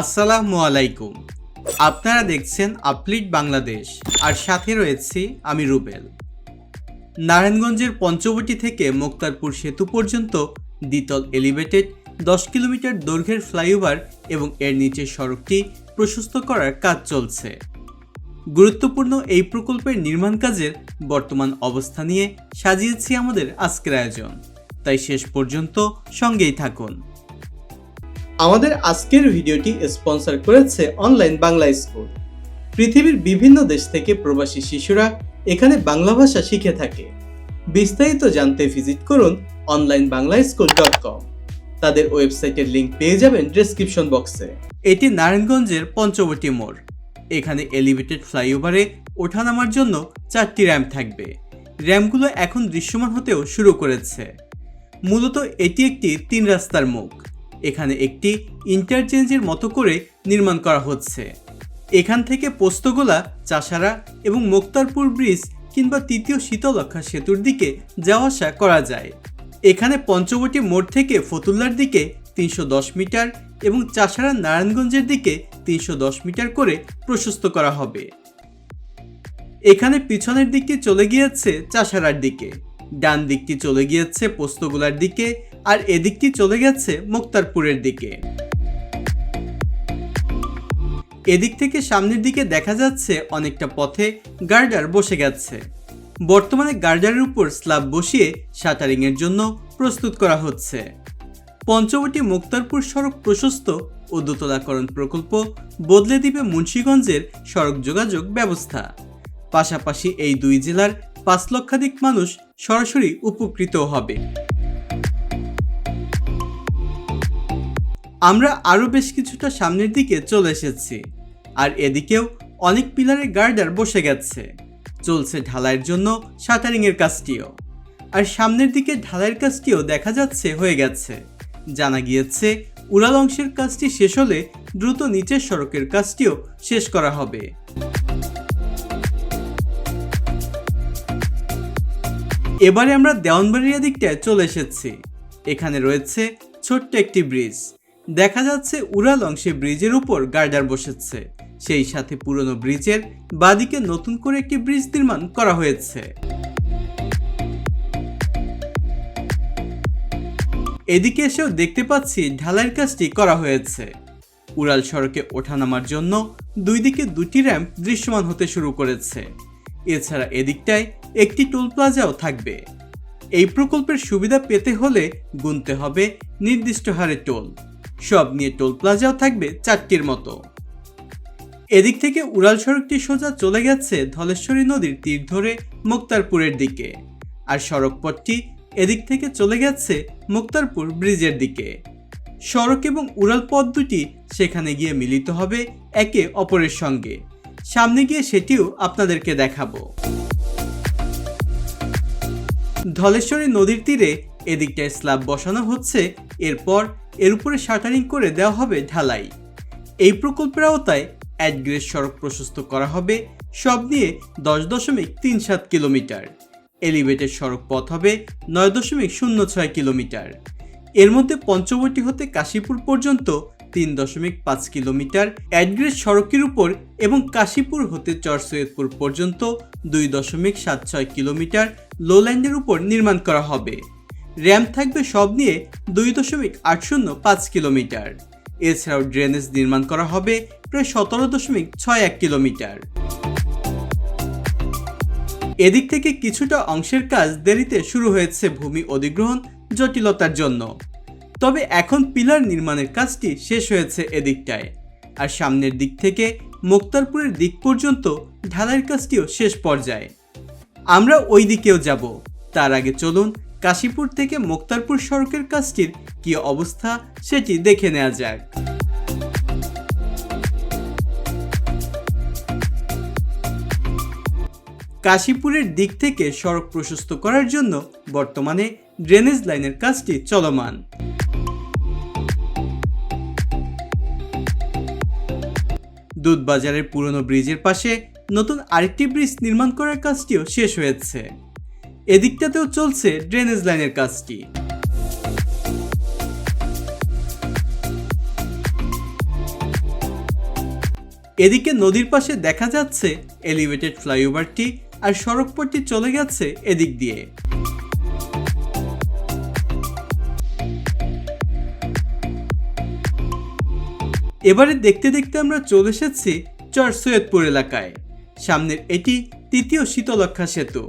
আসসালামু আলাইকুম। আপনারা দেখছেন আপলিট বাংলাদেশ, আর সাথে রয়েছি আমি রুবেল। নারায়ণগঞ্জের পঞ্চবটি থেকে মোক্তারপুর সেতু পর্যন্ত দ্বিতল এলিভেটেড, দশ কিলোমিটার দৈর্ঘ্যের ফ্লাইওভার এবং এর নিচের সড়কটি প্রশস্ত করার কাজ চলছে। গুরুত্বপূর্ণ এই প্রকল্পের নির্মাণ কাজের বর্তমান অবস্থা নিয়ে সাজিয়েছি আমাদের আজকের আয়োজন। তাই শেষ পর্যন্ত সঙ্গেই থাকুন। আমাদের আজকের ভিডিওটি স্পন্সর করেছে অনলাইন বাংলা স্কুল। পৃথিবীর বিভিন্ন দেশ থেকে প্রবাসী শিশুরা এখানে বাংলা ভাষা শিখে থাকে। বিস্তারিত জানতে ভিজিট করুন online Bangla school dot com তাদের ওয়েবসাইটের লিঙ্ক পেয়ে যাবেন ডেসক্রিপশন বক্সে এটি নারায়ণগঞ্জের পঞ্চবটি মোড়। এখানে এলিভেটেড ফ্লাইওভারে ওঠানামার জন্য চারটি র্যাম্প থাকবে। র্যাম্পগুলো এখন দৃশ্যমান হতেও শুরু করেছে। মূলত এটি একটি তিন রাস্তার মুখ এখানে একটি ইন্টারচেঞ্জের মতো করে নির্মাণ করা হচ্ছে। এখান থেকে পোস্তগোলা, চাষারা এবং মোক্তারপুর ব্রিজ কিংবা তৃতীয় শীতলক্ষা সেতুর দিকে যাওয়া আসা করা যায়। এখানে পঞ্চবটি মোড় থেকে ফতুল্লার দিকে তিনশো দশ মিটার এবং চাষারা নারায়ণগঞ্জের দিকে তিনশো দশ মিটার করে প্রশস্ত করা হবে। এখানে পিছনের দিকটি চলে গিয়েছে চাষারার দিকে। ডান দিকটি চলে গিয়েছে পোস্তগোলার দিকে আর এদিকটি চলে গেছে মুক্তারপুরের দিকে। এদিক থেকে সামনের দিকে দেখা যাচ্ছে অনেকটা পথে গার্ডার বসে গেছে। বর্তমানে গার্ডারের উপর স্ল্যাব বসিয়ে শাটারিংয়ের জন্য প্রস্তুত করা হচ্ছে। পঞ্চবটি মুক্তারপুর সড়ক প্রশস্ত ও দোতলাকরণ প্রকল্প বদলে দিবে মুন্সীগঞ্জের সড়ক যোগাযোগ ব্যবস্থা। পাশাপাশি এই দুই জেলার পাঁচ লক্ষাধিক মানুষ সরাসরি উপকৃত হবে। আমরা আরও বেশ কিছুটা সামনের দিকে চলে এসেছি। আর এদিকেও অনেক পিলারের গার্ডার বসে গেছে। চলছে ঢালাইয়ের জন্য শাটারিংয়ের কাজটিও। আর সামনের দিকে ঢালাইয়ের কাজটিও দেখা যাচ্ছে হয়ে গেছে। জানা গিয়েছে, উড়াল অংশের কাজটি শেষ হলে দ্রুত নিচের সড়কের কাজটিও শেষ করা হবে। এবারে আমরা দেওয়ানবাড়িয়া দিকটায় চলে এসেছি। এখানে রয়েছে ছোট্ট একটি ব্রিজ। দেখা যাচ্ছে উড়াল অংশে ব্রিজের উপর গার্ডার বসেছে। সেই সাথে পুরনো ব্রিজের বাদিকে নতুন করে একটি ব্রিজ নির্মাণ করা হয়েছে। এদিকে এসেও দেখতে পাচ্ছি ঢালাইয়ের কাজটি করা হয়েছে। উড়াল সড়কে ওঠানামার জন্য দুই দিকে দুটি র্যাম্প দৃশ্যমান হতে শুরু করেছে। এছাড়া এদিকটায় একটি টোল প্লাজাও থাকবে। এই প্রকল্পের সুবিধা পেতে হলে গুনতে হবে নির্দিষ্ট হারে টোল। সব নিয়ে টোল প্লাজাও থাকবে চারটির মতো। এদিক থেকে উড়াল সড়কটি সোজা চলে গেছে ধলেশ্বরী নদীর তীর ধরে মুক্তারপুরের দিকে। আর সড়কপথটি এদিক থেকে চলে গেছে মুক্তারপুর ব্রিজের দিকে। সড়ক এবং উড়াল পথ দুটি সেখানে গিয়ে মিলিত হবে একে অপরের সঙ্গে। সামনে গিয়ে সেটিও আপনাদেরকে দেখাবো। ধলেশ্বরী নদীর তীরে এদিকটায় স্ল্যাব বসানো হচ্ছে। এরপর এর উপরে শাটারিং করে দেওয়া হবে ঢালাই। এই প্রকল্পের আওতায় অ্যাডগ্রেস সড়ক প্রশস্ত করা হবে, সব নিয়ে দশ দশমিক তিন সাত কিলোমিটার। এলিভেটেড সড়ক পথ হবে নয় দশমিক শূন্য ছয় কিলোমিটার। এর মধ্যে পঞ্চবটি হতে কাশীপুর পর্যন্ত তিন দশমিক পাঁচ কিলোমিটার অ্যাডগ্রেস সড়কের উপর এবং কাশীপুর হতে চর সৈয়দপুর পর্যন্ত দুই দশমিক সাত ছয় কিলোমিটার লোল্যান্ডের উপর নির্মাণ করা হবে। র্যাম্প থাকবে সব নিয়ে দুই দশমিক আট শূন্য পাঁচ কিলোমিটার। এছাড়াও ড্রেনেজ নির্মাণ করা হবে প্রায় সতেরো দশমিক ছয় এক কিলোমিটার। এদিক থেকে কিছুটা অংশের কাজ দেরিতে শুরু হয়েছে ভূমি অধিগ্রহণ জটিলতার জন্য। তবে এখন পিলার নির্মাণের কাজটি শেষ হয়েছে এদিকটায়। আর সামনের দিক থেকে মুক্তারপুরের দিক পর্যন্ত ঢালাইয়ের কাজটিও শেষ পর্যায়ে। আমরা ওই দিকেও যাব। তার আগে চলুন কাশীপুর থেকে মুক্তারপুর সড়কের কাজটির কি অবস্থা সেটি দেখে নেওয়া যাক। কাশীপুরের দিক থেকে সড়ক প্রশস্ত করার জন্য বর্তমানে ড্রেনেজ লাইনের কাজটি চলমান। দুধবাজারের পুরনো ব্রিজের পাশে নতুন আরেকটি ব্রিজ নির্মাণ করার কাজটিও শেষ হয়েছে। এদিকটাতেও চলছে ড্রেনেজ লাইনের কাজটি। এদিকে নদীর পাশে দেখা যাচ্ছে এলিভেটেড ফ্লাইওভারটি আর সড়কপথটি চলে গেছে এদিক দিয়ে। এবারে দেখতে দেখতে আমরা চলে এসেছি চর সৈয়দপুর এলাকায়। সামনের এটি তৃতীয় শীতলক্ষা সেতু।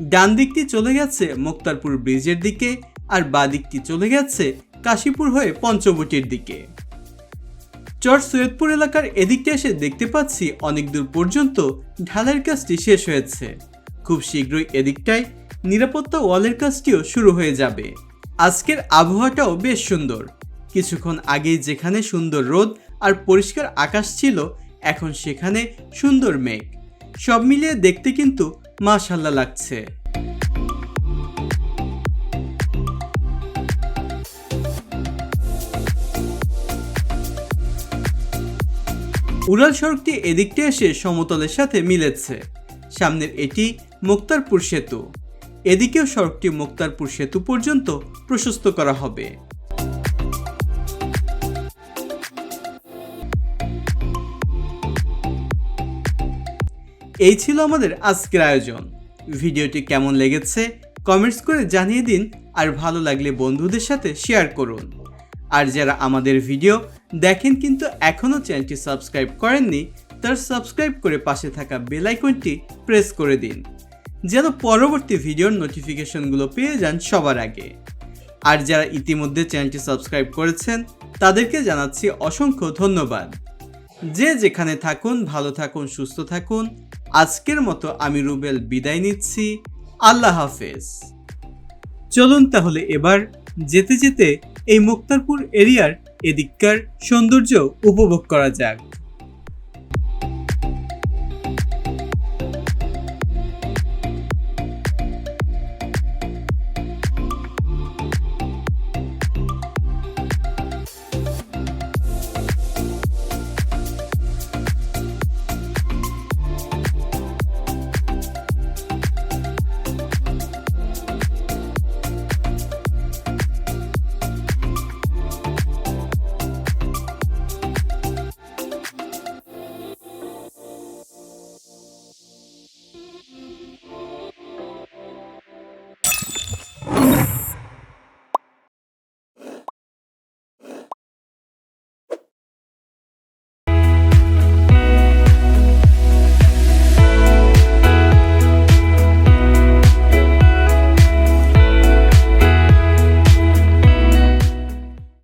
ডান দিকটি চলে গেছে মুক্তারপুর ব্রিজের দিকে আর বাঁ দিকটি চলে গেছে কাশীপুর হয়ে পঞ্চবটির দিকে। চর সৈয়দপুর এলাকার এদিকটা এসে দেখতে পাচ্ছি অনেক দূর পর্যন্ত ঢালের কাজটি শেষ হয়েছে। খুব শীঘ্রই এদিকটায় নিরাপত্তা ওয়ালের কাজটিও শুরু হয়ে যাবে। আজকের আবহাওয়াটাও বেশ সুন্দর। কিছুক্ষণ আগেই যেখানে সুন্দর রোদ আর পরিষ্কার আকাশ ছিল, এখন সেখানে সুন্দর মেঘ। সব মিলিয়ে দেখতে কিন্তু মাশাল্লাহ লাগছে। উড়াল সড়কটি এদিকটা এসে সমতলের সাথে মিলেছে। সামনের এটি মুক্তারপুর সেতু। এদিকেও সড়কটি মুক্তারপুর সেতু পর্যন্ত প্রশস্ত করা হবে। এই ছিল আমাদের আজকের আয়োজন। ভিডিওটি কেমন লেগেছে কমেন্টস করে জানিয়ে দিন আর ভালো লাগলে বন্ধুদের সাথে শেয়ার করুন। আর যারা আমাদের ভিডিও দেখেন কিন্তু এখনও চ্যানেলটি সাবস্ক্রাইব করেননি, তার সাবস্ক্রাইব করে পাশে থাকা বেল আইকনটি প্রেস করে দিন, যেন পরবর্তী ভিডিওর নোটিফিকেশনগুলো পেয়ে যান সবার আগে। আর যারা ইতিমধ্যে চ্যানেলটি সাবস্ক্রাইব করেছেন, তাদেরকে জানাচ্ছি অসংখ্য ধন্যবাদ। যে যেখানে থাকুন, ভালো থাকুন, সুস্থ থাকুন আজকের মতো আমি রুবেল বিদায় নিচ্ছি। আল্লাহ হাফেজ। চলুন তাহলে এবার যেতে যেতে এই মুক্তারপুর এরিয়ার এদিককার সৌন্দর্য উপভোগ করা যাক।